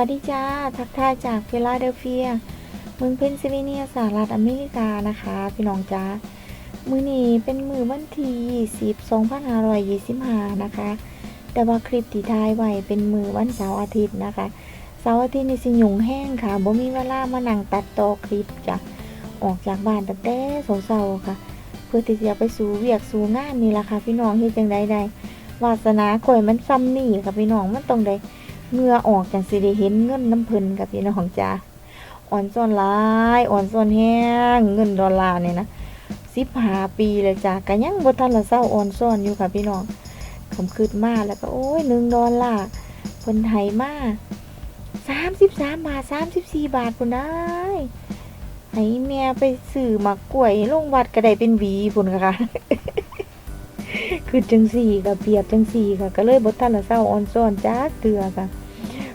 วัสดีจ้า ทักทายจากฟิลาเดลเฟียเมืองเพนซิลเวเนียสหรัฐอเมริกานะคะ พี่น้องจ้ามือนี้เป็นมือวันที่20 2525 นะคะ แต่ว่าคลิปที่ถ่ายไว้เป็นมือวันเสาร์อาทิตย์นะคะ เสาร์อาทิตย์นี่สิหยุงแห้งค่ะบ่มีเวลามานั่งตัดต่อคลิปจ้ะออกจากบ้านตั้งแต่เสาร์ค่ะ เพื่อที่จะไปสู่เวียกสู่งานนี่ล่ะค่ะ พี่น้องเฮ็ดจังไดได้วาสนาข่อยมันซ้ำนี่ค่ะพี่น้องมันต้องได้ เหงื่อออกจังสิได้เห็นเงินน้ำเพิ่นกับพี่น้องจ้าอ่อนซ่อนลายอ่อนซ่อนแห้งเงินดอลลาร์เนี่ยนะสิบห้าปีเลยจ้าก็ยังบ่ทันละเศร้าอ่อนซ่อนอยู่ค่ะพี่น้องคำคืดมาแล้วก็โอ้ยหนึ่งดอลลาร์เพิ่นไทยมาสามสิบสามบาทสามสิบสี่บาทพุ่นได้ให้แม่ไปซื้อมักล้วยลงวัดก็ได้เป็นวีพุ่นค่ะ คือจังสี่กับเปรียบจังสี่ค่ะ ก็เลยบททันละเศร้าออนซ่อนจ้าเตือค่ะ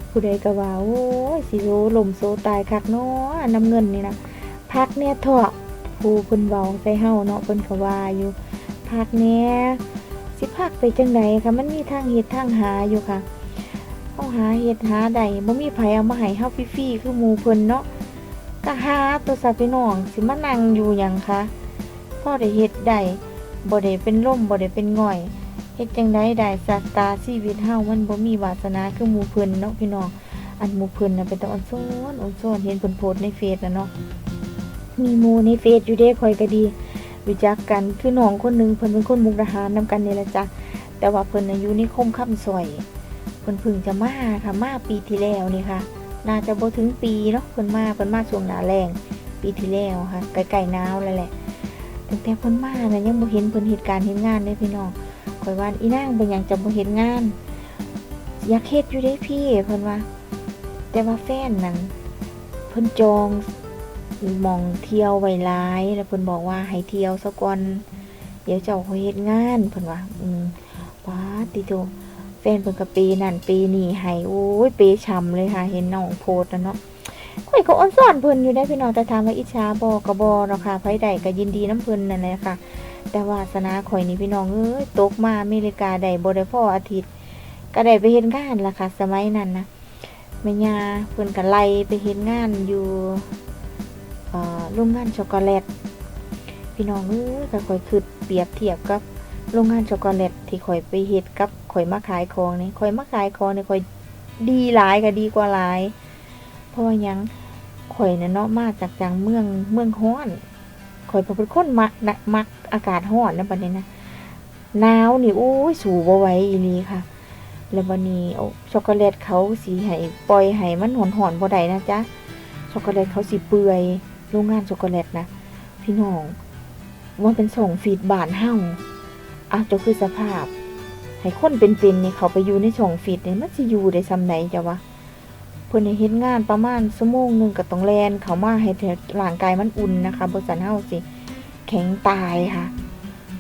ผู้ใดก็ว่าโอ้ยสิโซลมโซตายคักเนาะน้ำเงินนี่นะพักเนี่ยเถอะผู้เพิ่นเว้าใส่เฮาเนาะเพิ่นก็ว่าอยู่พักเนี่ยสิพักไปจังไดค่ะ มันมีทางเฮ็ดทางหาอยู่ค่ะเฮาหาเฮ็ดหาได้บ่มีไผเอามาให้เฮาฟรีๆคือหมู่เพิ่นเนาะก็หาตัวซะพี่น้องสิมานั่งอยู่หยังคะพอได้เฮ็ดได้ บ่ได้เป็นล่มบ่ได้เป็นง่อยเฮ็ดจังไดได้สัตตาชีวิตเฮามันบ่มีวาสนาคือหมู่เพิ่นเนาะพี่น้องอันหมู่เพิ่นน่ะเป็นตาอ่อนซ้อนอ่อนซ้อนเห็นเพิ่นโพสต์ในเฟซน่ะเนาะมีหมู่ในเฟซอยู่เด้ข่อยก็ดีรู้จักกันคือน้องคนหนึงเพิ่นเป็นคนมุกดาหารนํกันนี่แหละจ้ะแต่ว่าเพิ่นน่ะอยู่ในคมค่ำซอยเพิ่นเพิ่งจะมาค่ะมาปีที่แล้วนี่ค่ะ น่าจะบ่ถึงปีเนาะเพิ่นมาเพิ่นมาช่วงหน้าแล้งปีที่แล้วค่ะใกล้ๆหนาวแล้วแหละ ตั้งแต่เพิ่นมาน่ะยังบ่เห็นเพิ่นเหตุการณ์เฮ็ดงานเด้พี่น้องข่อยว่าอีนางเป็นหยังจะบ่เฮ็ดงาน อยากเฮ็ดอยู่เด้พี่เพิ่นว่า แต่ว่าแฟนนั้นเพิ่นจองมองเที่ยวไว้หลายแล้วเพิ่นบอกว่าให้เที่ยวซะก่อนเดี๋ยวเจ้าเฮ็ดงานเพิ่นว่า อืมว้าติโตแฟนเพิ่นก็ปีนั่นปีนี้ให้โอ้ยเปช่ำเลยค่ะ เห็นน้องโพสต์แล้วเนาะ ข่อยก็อ้อนซ่อนเพิ่นอยู่ได้พี่น้องแต่ถามว่าอิจฉาบ่ก็บ่เนาะค่ะไผใดก็ยินดีน้ำเพิ่นนั่นแหละค่ะ แต่วาสนาข่อยนี่พี่น้องเอ้ยตกมาอเมริกาได้บ่ได้พออาทิตย์ ก็ได้ไปเฮ็ดงานล่ะค่ะ สมัยนั้นนะแม่ย่าเพิ่นก็ไล่ไปเฮ็ดงานอยู่เอ่อโรงงานช็อกโกแลตพี่น้องเอ้ยก็ข่อยคิดเปรียบเทียบกับโรงงานช็อกโกแลตที่ข่อยไปเฮ็ดกับข่อยมาขายของนี่ข่อยมาขายของนี่ข่อยดีหลายก็ดีกว่าหลาย เพราะว่ายังข่อยน่ะเนาะมาจากจังเมืองเมืองฮ้อนข่อยเป็นคนมักนะมักอากาศฮ้อนนะบัดนี้นะหนาวนี่โอ้ยสูบไหวอีหลีค่ะ แล้วบัดนี้เอช็อกโกแลตเขาสิให้ปล่อยให้มันหอนๆบ่ได้นะจ๊ะช็อกโกแลตเขาสิเปื่อยโรงงานช็อกโกแลตนะพี่น้องว่าเป็นส่งฟีดบานเฮาอะจ้าคือสภาพ ให้คนเป็นๆนี่เขาไปอยู่ในช่องฟีดเนี่ยมันสิอยู่ได้ซำไหนจ้ะวะ พิ่นให้เฮ็ดงานประมาณชั่วโมงหนึงก็ต้องแลนเข้ามาให้แต่ร่างกายมันอุ่นนะคะบ่ซั่นเฮาสิแข็งตายค่ะ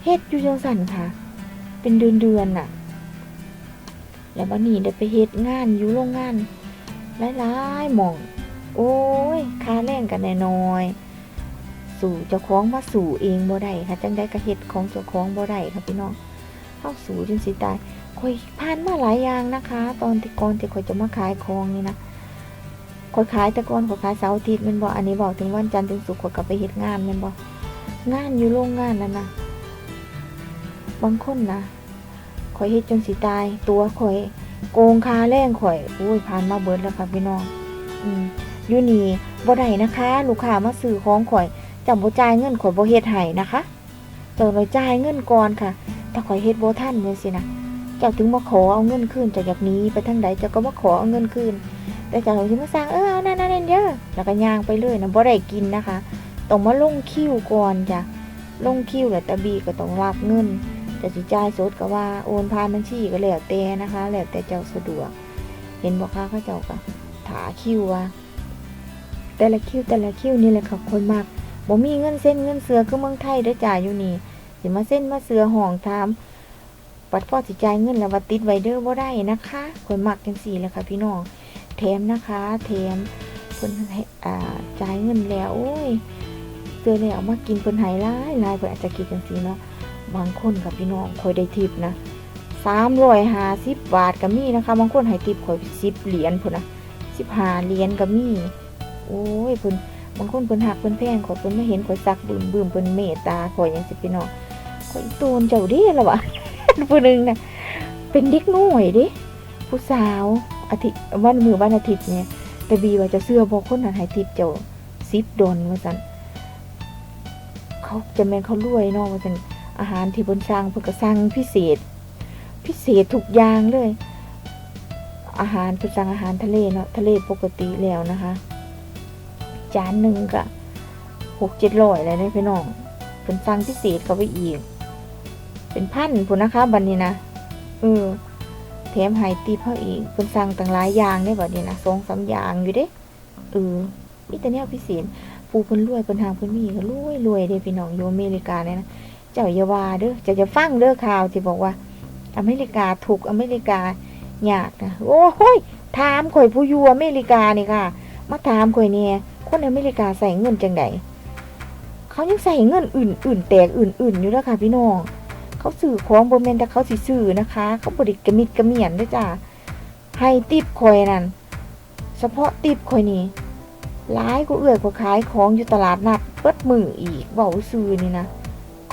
เฮ็ดอยู่จังซั่นค่ะ เป็นเดือนๆน่ะ แล้วบัดนี้ได้ไปเฮ็ดงานอยู่โรงงานหลายๆหม่อง โอ้ยค่าแรงก็น้อยๆสู่เจ้าของมาสู่เองบ่ได้ค่ะจังได๋ก็เฮ็ดของเจ้าของบ่ได้ค่ะพี่น้องเฮาสู่จนสิตายข่อยผ่านมาหลายอย่างนะคะ ตอนที่ก่อนที่ข่อยจะมาขายของนี่นะ ข่อยขายต่ก่อนข่อยขายเสาร์อาทิตย์มันบอกอันนี้บอกถึงวันจันทร์ถึงศุกร์ข่อยกลับไปเฮ็ดงานมันบอกงานอยู่โรงงานนั่นนะบางคนนะข่อยเฮ็ดจนสิตาย ตัวข่อยโกงคาแรงข่อยอุ้ยผ่านมาเบิดแล้วค่ะพี่น้อง อืมอยู่นี่บ่ได้นะคะ ลูกค้ามาซื้อของข่อยจำบ่จ่ายเงินข่อยบ่เฮ็ดให้นะคะเจ้าเลยจ่ายเงินก่อนค่ะถ้าข่อยเฮ็ดบ่ทันจังซี่นะเจ้าถึงมาขอเอาเงินคืนจากจากหนี้ไปทางใดเจ้าก็มาขอเอาเงินคืน แต่จ้าถึงมาสั่งเออเอานั่นนั่นเยอะแล้วก็ย่างไปเลยนะบ่ได้กินนะคะต้องมาลงคิวก่อนจ้ะลงคิวแล้วตะบีก็ต้องรับเงินจะสิจ่ายสดก็ว่าโอนผ่านบัญชีก็แล้วแต่นะคะแล้วแต่เจ้าสะดวก เห็นบอกค่ะเขาเจ้าก็ถาคิวว่าแต่ละคิวแต่ละคิวนี่แหละค่ะคนมากบ่มีเงินเส้นเงินเสือคือเมืองไทยเด้จ่ายอยู่นี่สิมาเส้นมาเสือห้องถามปัดพ่อสิจ่ายเงินแล้วว่าติดไวเดอร์บ่ได้นะคะข่อยมักจังสี่แหละค่ะพี่น้อง แถมนะคะแถมเพิ่นจ่ายเงินแล้วโอ้ยเจอแล้วมากินเพิ่นหายหลายลายเพิ่นอาจจะคิดจังซี่เนาะบางคนกับพี่น้องข่อยได้ทิปนะ350บบาทก็มีนะคะ บางคนให้ทิปข่อย10เหรียญพุ่นนะสิบห้าเหรียญก็มีโอ้ยเพิ่นบางคนเพิ่นหักเพิ่นแพงขอยเพิ่นไม่เห็นขอยซักบึมบึมเพิ่นเมตตาขอยยังสิพี่น้องขอยโตนเจ้าเด้ละวะผู้หนึ่งนะเป็นเด็กน้อยเด้ผู้สาว อาทิตย์วันมือวันอาทิตย์เนี่ยแต่บีว่าจะเสื้อบ่คนนั้นให้ทิปเจ้า10ดอลว่าซั่นเขาจะแมนเขารวยเนาะว่าซั่นอาหารที่เพิ่นสั่งเพิ่นก็สั่งพิเศษ พิเศษทุกอย่างเลย อาหารเป็นสั่งอาหารทะเลเนาะทะเลปกติแล้วนะคะ จานหนึ่งก็หกเจ็ดร้อยเลยนะพี่น้องเป็นสั่งพิเศษเขาไปอีก เป็นพันพุ่นนะคะบันนี้นะเออ แถมไฮตีเพิ่อีกเป็นสั่งต่างหลายอย่างได้บัดนี้นะสองสามอย่างอยู่เด้เออมีแต่แนวพิเศษปูเพิ่นรวยเพิ่นทางเพิ่นมีก็รวยรวยเด้พี่น้องอยู่อเมริกาเนี่ยนะเจ้าอย่าว่าเด้อจะจะฟังเด้อข่าวที่บอกว่า อเมริกาถูกอเมริกายากนะโอ้โหยถามข่อยผู้อยู่อเมริกานี่ค่ะมาถามข่อยเนี่ยคนอเมริกาใส่เงินจังไดเขายังใส่เงินอื่น ๆ แตกอื่น ๆ อยู่แล้วค่ะพี่น้อง เขาสื่อของบนเมนแต่เขาสิสื่อนะคะ เขาบริกรมิดกระเมียนด้วยจ้าให้ติบข่อยนั่นเฉพาะติบข่อยนี่ร้ายกูเอื่อยกว่าขายของอยู่ตลาดนัดเปิดมืออีกเบาซื้อนี่นะ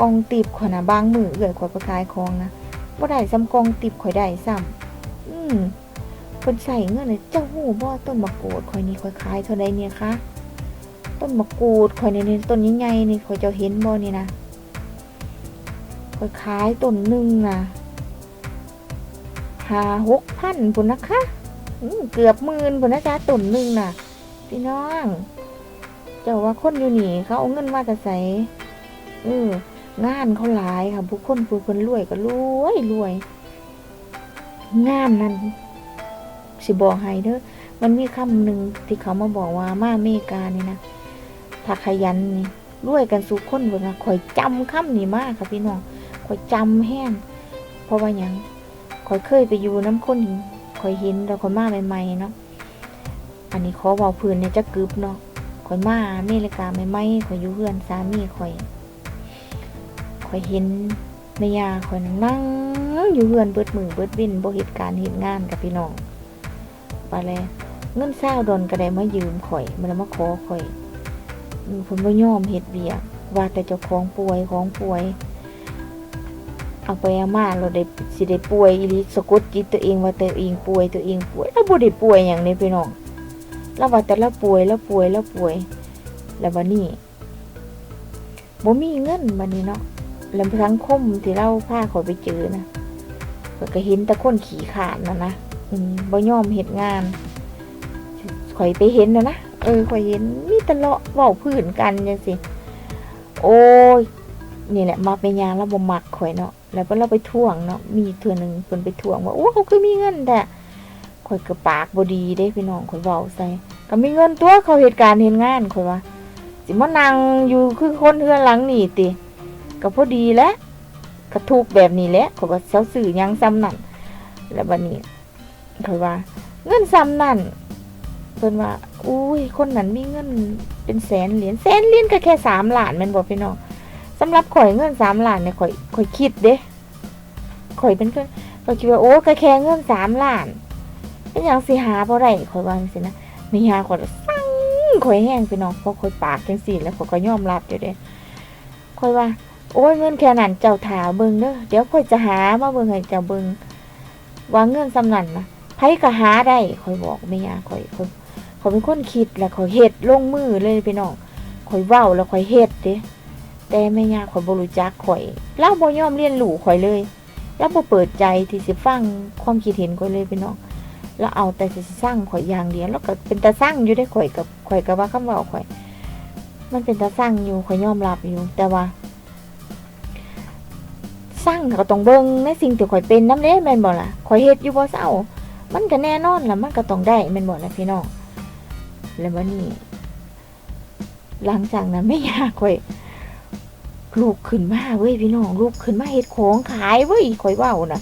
กองติบข่อยนะบางมือเอื่อยกว่าไปขายของนะบ่ได้ซ้ำกองติบข่อยได้ซ้ำอืมคนใส่เงินเลยเจ้าหูบ่ต้นมะกรูดข่อยนี่ข่อยขายเท่าใดเนี่ยคะต้นมะกรูดข่อยนี่นี่ต้นใหญ่ๆนี่ข่อยจะเห็นบ่นี่นะ ข่อยขายต้นหนึ่งนะหาหกพันพุ่นนะคะเกือบหมื่นพุ่นนะจ๊ะต้นหนึ่งน่ะพี่น้อง เจ้าว่าคนอยู่นี่เขาเอาเงินมาแต่ใส่เอองานเขาหลายค่ะผู้คนผู้คนรวยก็รวยรวย งานนั้นสิบอกให้เด้อมันมีคำหนึ่งที่เขามาบอกว่ามาเมกานี่นะถ้าขยันนี่รวยกันสู่คนเบิ่งนะข่อยจำคำนี้มากค่ะพี่น้อง อยจำแห้งเพราะว่าหยังข่อยเคยไปอยู่น้ำข้นข่อยเห็นแล้วข่อยมาใหม่ๆเนาะอันนี้ขอบอกพื้นเนี่ยจะกึบเนาะข่อยมาอเมริกาใหม่ๆข่อยอยู่เพื่อนสามีข่อยข่อยเห็นแม่ยาข่อยนั่งอยู่เพื่อนเบิดมือเบิดวินบ่เหตุการณ์เหตุงานกับพี่น้องไปเลยเงินเศร้าดอนก็ได้มายืมข่อยมันมาขอข่อยอืมเพิ่นบ่ยอมเฮ็ดเวียกว่าแต่เจ้าของป่วยของป่วย เอาไปเอามาเราได้สิได้ป่วยอีลีสะกดจิตตัวเองว่าตัวเองป่วยตัวเองป่วยแล้วบ่ได้ป่วยหยังนี่พี่น้องเราว่าแต่ละป่วย แล้วป่วยแล้วป่วยแล้วบัดนี้บ่มีเงินบัดนี้เนาะแล้วสังคมที่เราพาเขาไปเจอนะข้อยก็เห็นแต่คนขี้ขาดนะนะอืมบ่ยอมเฮ็ดงานข่อยไปเห็นนะนะเออข่อยเห็นมีต่เลาะเว้าพื้นกันจังซี่โอ้ยนี่แหละมาเป็นยาแล้วบ่มักข่อยเนาะ แล้วก็เราไปท่วงเนาะมีเทื่อหนึ่งเพิ่นไปท่วงว่าโอ้เขาคือมีเงินแต่ข่อยก็ปากบดีเด้พี่น้องข่อยเว้าใส่ก็มีเงินตัวเขาเหตุการณ์เฮ็ดงานข่อยว่าสิมานั่งอยู่คือคนเฮือนหลังนี่ติก็พอดีแหละก็ถูกแบบนี้แหละข่อยว่าเซาซื้อยังซ้ำนั่นแล้วบัดนี้ข่อยว่า เงินซ้ำนั่นเพิ่นว่า อุ้ย คนนั้นมีเงินเป็นแสนเหรียญแสนเหรียญก็แค่สามล้านแม่นบ่พี่น้อง สำหรับข่อยเงินสามล้านเนี่ยข่อยข่อยคิดเด้ข่อยเป็นคนข่อยคิดว่าโอ้ก็แค่เงินสามล้านเป็นอย่างสิหาเพราะไรข่อยว่าจังซี่นะมีหาข่อยสั่งข่อยแห้งไปน้องเพราะข่อยปากจังซี่แล้วข่อยก็ยอมรับอยู่เด้ข่อยว่า โอ้ยเงินแค่นั้นเจ้าถาเบิ่งเด้อเดี๋ยวข่อยจะหามาเบิ่งให้เจ้าเบิ่งว่าเงินสำนันนะไผก็หาได้ข่อยบอกแม่ยาข่อยข่อยข่อยเป็นคนคิดแล้วข่อยเฮ็ดลงมือเลยพี่น้องข่อยเว้าแล้วข่อยเฮ็ดเด้ แต่แม่ย่าข่อยบ่รู้จักข่อยเล่าบ่ยอมเรียนรู้ข่อยเลยแล้วบ่เปิดใจที่สิฟังความคิดเห็นข่อยเลยพี่น้องแล้วเอาแต่สิสร้างข่อยอย่างเดียวแล้วก็เป็นตาสร้างอยู่ได้ข่อยกับข่อยก็ว่าคำเว้าข่อย มันเป็นตาสร้างอยู่ข่อยยอมรับอยู่ แต่ว่าสร้างก็ต้องเบิ่งในสิ่งที่ข่อยเป็นนำเด้แม่นบ่ล่ะข่อยเฮ็ดอยู่บ่เศร้ามันก็แน่นอนล่ะมันก็ต้องได้แม่นบ่ล่ะพี่น้องแล้วบัดนี้หลังจากนั้นแม่ย่าข่อย ลูกขึ้นมาเว้ยพี่น้องลูกขึ้นมาเฮ็ดของขายเว้ยข่อยเว้านะ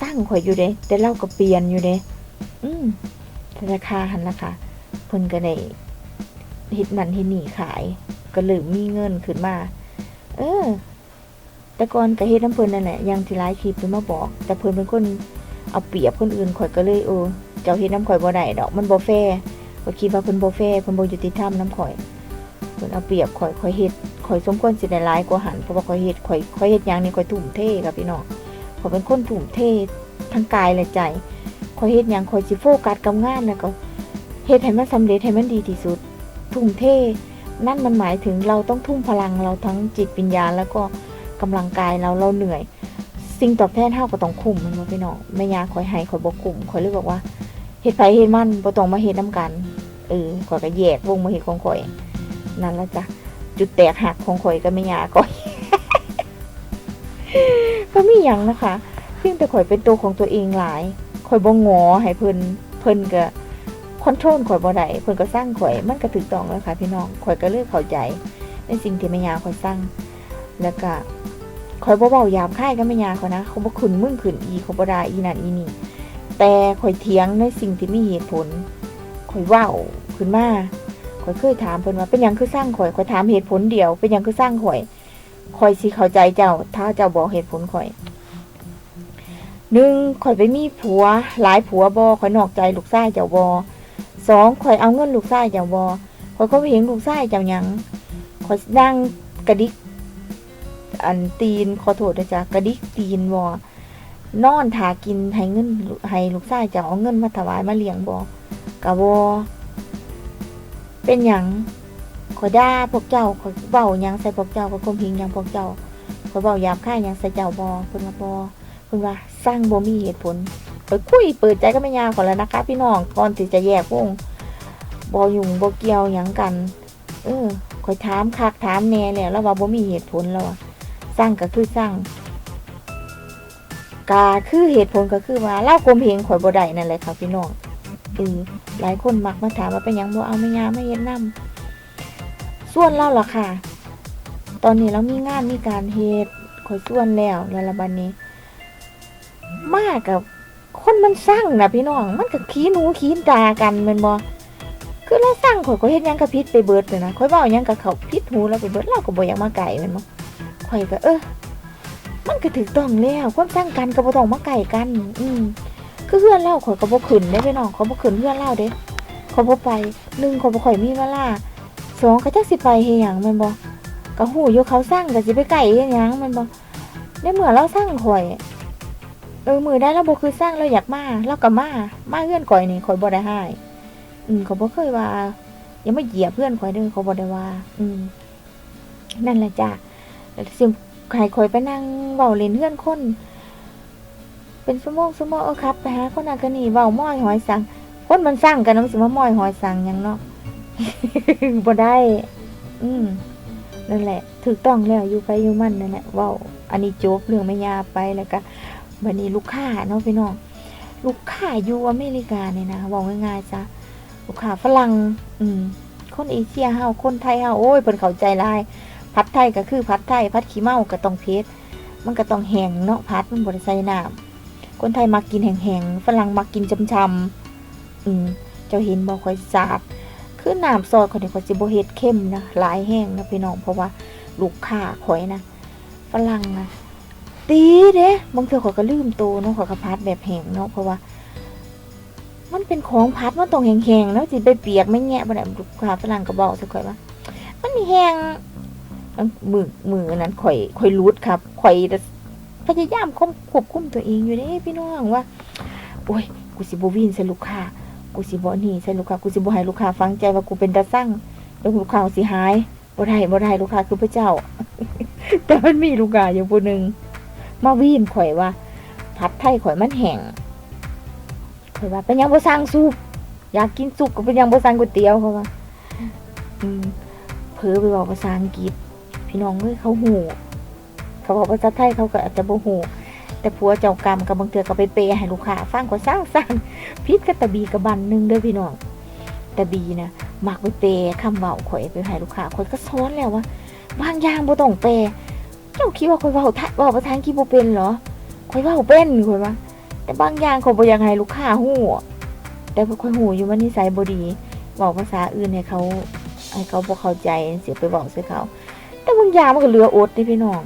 สร้งข่อยอยู่เด้แต่เราก็เปลี่ยนอยู่เด้อืมราคาหันราคาเพิ่นก็ได้เฮ็ดนั่นเฮ็ดนี่ขาย ก็เริ่มมีเงินขึ้นมา เออ แต่ก่อนก็เฮ็ดน้ำเพิ่นนั่นแหละยังที่หลายคลิปเพิ่นมาบอก แต่เพิ่นเป็นคนเอาเปรียบคนอื่นข่อยก็เลยเออเจ้าเฮ็ดน้ำข่อยบ่ได้ดอกมันบ่แฟร์ข่อยคิดว่าเพิ่นบ่แฟร์เพิ่นบ่ยุติธรรมน้ำข่อยเพิ่นเอาเปรียบข่อยข่อยเฮ็ด ข่อยสมควรสิได้หลายกว่าหันเพราะว่าข่อยเฮ็ดข่อยข่อยเฮ็ดหยังนี่ข่อยทุ่มเทครับพี่น้องข่อยเป็นคนทุ่มเททั้งกายและใจข่อยเฮ็ดหยังข่อยสิโฟกัสกับงานแล้วก็เฮ็ดให้มันสำเร็จให้มันดีที่สุด ทุ่มเทนั่นมันหมายถึงเราต้องทุ่มพลังเราทั้งจิตวิญญาณ แล้วก็กำลังกายเราเราเหนื่อย สิ่งตอบแทนเท่าก็ต้องคุ้มมันพี่น้องแม่ยาคอยให้คอยบ่คุ้มคอยเลยบอกว่าเฮ็ดไผเฮ็ดมันบ่ต้องมาเฮ็ดนํกันเออข่อยก็แยกวงมาเฮ็ดของข่อยนั่นละจ้ะ จุดแตกหักของข่อยกับแม่ยาก่อยก็มีหยังนะคะเพียงแต่ข่อยเป็นตัวของตัวเองหลายข่อยบ่งอให้เพิ่นเพิ่นก็คอนโทรลข่อยบ่ได้เพิ่นก็สร้างข่อยมันก็ถูกต้องแล้วค่ะ พี่น้องข่อยก็เลยเข้าใจในสิ่งที่แม่ยาข่อยสร้างแล้วก็ข่อยบ่เว้ายาบคายกับแม่ยาเขานะเขาบ่ขึ้นมึงขึ้นอีเขาบ่ด่าอีนั่นอีนี่แต่ข่อยเถียงในสิ่งที่มีเหตุผลข่อยเว้าขึ้นมา ข่อยเคยถามเพิ่นว่าเป็นหยังคือสร้างข่อยข่อยถามเหตุผลเดียว เป็นหยังคือสร้างข่อยข่อยสิเข้าใจเจ้า ถ้าเจ้าบอกเหตุผลข่อยหนึ่งข่อยไปมีผัว หลายผัวบ่ข่อยนอกใจลูกชายเจ้าบ่สองข่อยเอาเงินลูกชายเจ้าบ่ข่อยก็ไปเห็นลูกชายเจ้าหยังข่อยนั่งกระดิกอันตีนขอโทษนะจ๊ะกระดิกตีนบ่นอนถากินให้เงินให้ลูกชายเจ้าเอาเงินมาถวายมาเลี้ยงบ่กะบ่ เป็นหยังขอยด่าพวกเจ้าขอยเว้าหยังใส่พวกเจ้าขอยข่มเหงหยังพวกเจ้าขอยเว้าหยาบค่ายหยังใส่เจ้าบ่เพิ่นว่าบ่เพิ่นว่าสร้างบ่มีเหตุผลข่อยคุยเปิดใจกับแม่ย่าขอแล้วนะคะ พี่น้องก่อนที่จะแยกวงบ่ยุ่งบ่เกี่ยวหยังกัน เออข่อยถามคักถามแน่แล้วแล้วว่าบ่มีเหตุผลแล้วอะสร้างก็คือสร้างกาคือเหตุผลก็คือว่าเล่ากลมเพงข่อยบ่ได้นั่นแหละค่ะพี่น้อง เออหลายคนมักมาถามว่าเป็นยังบ่เอาไม่ยาไม่เฮ็ดนํส่วนเราล่ะค่ะ ตอนนี้เรามีงานมีการเฮ็ดข่อยส่วนแล้วแล้วละบัดนี้ มากับคนมันสร้างนะพี่น้อง มันก็ขี้หนูขี้ตากันแม่นบ่คือเราสร้างข่อยก็เฮ็ดยังก็ผิดไปเบิดเลยนะข่อยเว้ายังก็เขาผิดหูเราไปเบิดเราก็บ่อยากมาไกลแม่นบ่ข่อยก็เออมันก็ถูกต้องแล้วความสร้างกันก็บ่ต้องมาไก่กัน อืม คือเพื่อนเล่าข่อยก็บ่ขึ้นได้พี่น้องเขาบ่ขึ้นเพื่อนเล่าเด้เขาบ่ไปหนึ่งเขาบ่ค่อยมีเวลาสองเขาจักสิไปเฮ็ดหยังม่นบ่ก็ฮู้อยู่เขาสร้างก็สิไปไก่เฮ็ดหยังม่นบ่ในเมื่อเราสร้างข่อยเออมือได้เราบ่คือสร้างเราอยากมาเราก็มามาเพื่อนข่อยนี่ข่อยบ่ได้ให้อืมเขาบ่เคยว่าอย่ามาเหยียบเพื่อนข่อยเด้อเขาบ่ได้ว่า อืมนั่นแหละจ้ะสิใครคอยไปนั่งเบาเล่นเพื่อนคน เป็นสมองสมองเออครับไปหาคนนั้นคนนี้เบาม้อยหอยสังคนมันสั่งกันน้ำสิมาม้อยหอยสังยังเนาะบ่ได้ อืมนั่นแหละ ถูกต้องแล้วอยู่ไปอยู่มันนั่นแหละว้าอันนี้จบเรื่องไม่ยาไปแล้วก็บัดนี้ลูกค้าเนาะพี่น้องลูกค้าอยู่อเมริกาเนี่ยนะเว้าง่ายๆซะลูกค้าฝรั่งอืม คนเอเชียเฮาคนไทยเฮาโอ้ยเพิ่นเข้าใจลายผัดไทยก็คือผัดไทยผัดขี้เมาก็ต้องเผ็ดมันก็ต้องแห้งเนาะผัดมันบริใส่น้ำ คนไทยมักกินแห้งๆฝรั่งมักกินจำๆอืมเจ้าเห็นบ่ค่อยสาดคือน้ำซอสเขาเนี่ยเขาสิบ่เฮ็ดเข้มนะหลายแห้งนะพี่น้องเพราะว่าลูกค้าข่อยนะฝรั่งนะตีเด้บางเทื่อข่อยก็ลืมโตวเนาะข่อยก็พัดแบบแห้งเนาะเพราะว่า มันเป็นของพัดมันต้องแห้งๆแล้วสิไปเปียกไม่แงะบ่ได้ลูกค้าฝรั่งก็บอกซะข่อยว่า มันมีแห้งมือมือนั้นข่อยข่อยรูดครับข่อย พยายามควบควบคุมตัวเองอยู่เด้พี่น้องว่า โอ้ย กูสิบวินใส่ลูกค้า กูสิบ่หนี่ใส่ลูกค้า กูสิบ่ให้ลูกค้าฟังใจว่ากูเป็นตาสั่งแล้วลูกค้าสิหายบ่ได้บ่ได้ลูกค้าคือพระเจ้า แต่มันมีลูกค้าอยู่ผู้หนึ่งมาวินข่อยว่า ผัดไทยข่อยมันแห้งข่อยว่าเป็นยังบ่สั่งซุปอยากกินซุปก็เป็นยังบ่สั่งก๋วยเตี๋ยวเขาว่าอืมเผลอไปบอกภาษาอังกฤษ พี่น้องเอ้ยเขาหู เขาบอกภาษาไทยเขาก็อาจจะบ่หูแต่ผัวเจ้ากรรมกับบางเทือก็ไปเปย์ให้ลูกค้าฟังก็สร้างสร้างพิษกับตะบีกับบันหนึงเด้อพี่น้องตะบีนะมักไปเปย์คำเว้าข่อยไปให้ลูกค้าข่อยก็สอนแล้วว่าบางอย่างบ่ต้องเปย์เจ้าคิดว่าข่อยเว้าไทยเว้าภาษาอังกฤษบ่เป็นเหรอข่อยเว้าเป็นข่อยว่า แต่บางอย่างข่อยบ่อยากให้ลูกค้าฮู้แต่ข่อยฮู้อยู่ว่านิสัยบ่ดีเว้าภาษาอื่นให้เขาให้เขาบ่เข้าใจเสียไปเว้าใส่เขา แต่บางอย่างมันก็เหลืออดนี่พี่น้อง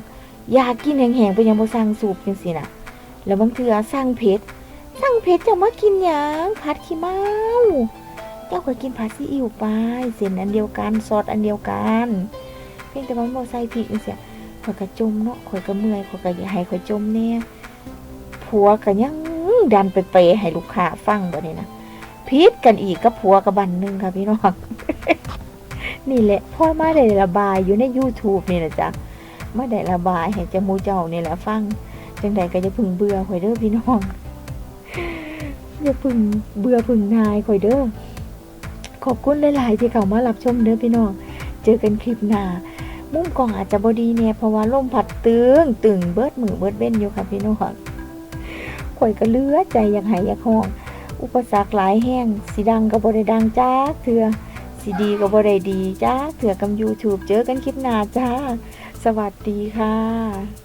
อยากกินแห้งๆไปยังบ่สั่งสูบจังซี่น่ะ แล้วบางเทื่อสั่งเผ็ดสั่งเพชรจะมากินหยังผัดขี้เมาเจ้าข่อยกินผัดซีอิ๊วไปเส้นอันเดียวกันซอสอันเดียวกัน เพียงแต่ว่ามันบ่ใส่พริกจังซี่ข่อยก็จมเนาะข่อยก็เมื่อยข่อยก็อยากให้ข่อยจมแน่ผัวก็ยังดันไปเปให้ลูกค้าฟังบ่นี่นะพิษกันอีกกับผัวกับบันนึงค่ะพี่น้องนี่แหละพ่อมาได้ระบายอยู่ใน YouTube นี่แหละจ้ะ มาได้ระบายให้จมูเจ้านี่แหละฟังจังใดก็จะพึงเบื่อข่อยเด้อพี่น้องอย่าพึงเบื่อพึงนายข่อยเด้อขอบคุณหลาย ๆ ที่เข้ามารับชมเด้อพี่น้อง เจอกันคลิปหน้า มุมกล้องอาจจะบอดีเนี่ยเพราะว่าลมพัดตึงตึงเบิดมือเบิดเว้นอยู่ค่ะพี่น้องข่อยก็เลือใจอยากหายอยากห้อง อุปสรรคหลายแห้งสีดังก็บ่ได้ดังจ้าเถื่อสีดีก็บ่ได้ดีจ้าเถื่อกับ YouTube เจอกันคลิปหน้าจ้า สวัสดีค่ะ